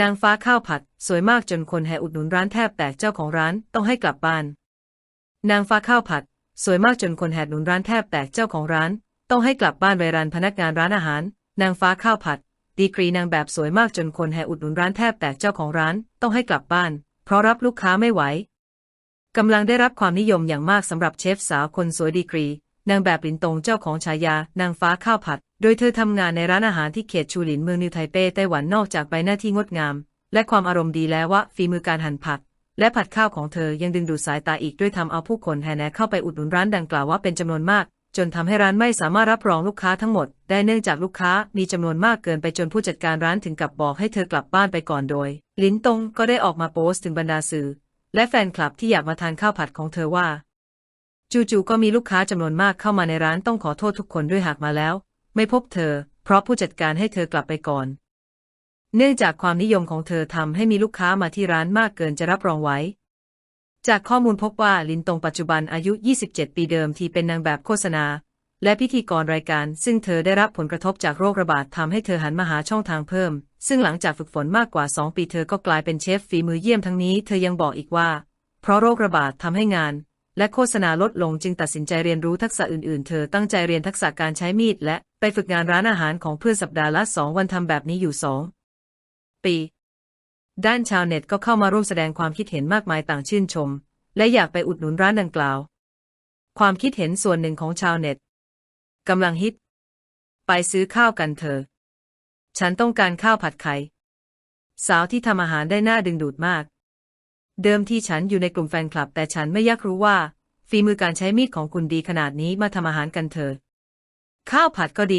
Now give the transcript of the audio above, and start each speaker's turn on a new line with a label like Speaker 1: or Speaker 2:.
Speaker 1: นางฟ้าข้าวผัด สวยมากจนคนแห่อุดหนุนร้านแทบแตกเจ้าของร้านต้องให้กลับบ้าน นางฟ้าข้าวผัด สวยมากจนคนแห่หนุนร้านแทบแตกเจ้าของร้าน ต้องให้กลับบ้านไปรันพนักงานร้านอาหาร นางฟ้าข้าวผัด ดีกรีนางแบบสวยมากจนคนแห่อุดหนุนร้านแทบแตกเจ้าของร้าน ต้องให้กลับบ้าน เพราะรับลูกค้าไม่ไหวกำลังได้รับความนิยมอย่างมากสำหรับเชฟสาวคนสวยดีกรี นางแบบหลินตงเจ้าของฉายานางฟ้าข้าวผัด โดยเธอทำงานในร้านอาหารที่เขตชูหลินเมืองนิวไทเป้ไต้หวันนอกจากใบหน้าที่งดงาม และความอารมณ์ดีแล้วว่าฝีมือการหั่นผัก และผัดข้าวของเธอยังดึงดูดสายตาอีกด้วยทำเอาผู้คนแห่แหนเข้าไปอุดหนุนร้านดังกล่าวว่าเป็นจำนวนมาก จนทำให้ร้านไม่สามารถรับรองลูกค้าทั้งหมด ได้เนื่องจากลูกค้ามีจำนวนมากเกินไปจนผู้จัดการร้านถึงกับบอกให้เธอกลับบ้านไปก่อนโดยลินตงก็ได้ออกมาโพสต์ถึงบรรดาสื่อ และแฟนคลับที่อยากมาทานข้าวผัดของเธอว่า จู่ๆก็มีลูกค้าจำนวนมากเข้ามาในร้านต้องขอโทษทุกคนด้วยหากมาแล้ว ไม่พบเธอ เพราะผู้จัดการให้เธอกลับไปก่อน เนื่องจากความนิยมของเธอทำให้มีลูกค้ามาที่ร้านมากเกินจะรับรองไว้ จากข้อมูลพบว่าลินตงปัจจุบันอายุ 27 ปีเดิมที่เป็นนางแบบโฆษณา และพิธีกรรายการ ซึ่งเธอได้รับผลกระทบจากโรคระบาดทำให้เธอหันมาหาช่องทางเพิ่ม ซึ่งหลังจากฝึกฝนมากกว่า 2 ปีเธอก็กลายเป็นเชฟฝีมือเยี่ยมทั้งนี้ เธอยังบอกอีกว่า เพราะโรคระบาดทำให้งาน และโฆษณาลดลงจึงตัดสินใจเรียนรู้ทักษะอื่นๆ เธอตั้งใจเรียนทักษะการใช้มีดและไปฝึกงานร้านอาหารของเพื่อนสัปดาห์ละสองวันทำแบบนี้อยู่สองปี ด้านชาวเน็ตก็เข้ามาร่วมแสดงความคิดเห็นมากมายต่างชื่นชม และอยากไปอุดหนุนร้านดังกล่าว ความคิดเห็นส่วนหนึ่งของชาวเน็ตกำลังฮิต ไปซื้อข้าวกันเถอะฉันต้องการข้าวผัดไข่สาวที่ทำอาหารได้น่าดึงดูดมาก เดิมที่ฉันอยู่ในกลุ่มแฟนคลับ แต่ฉันไม่อยากรู้ว่าฝีมือการใช้มีดของคุณดีขนาดนี้มาทำอาหารกันเถอะข้าวผัดก็ดี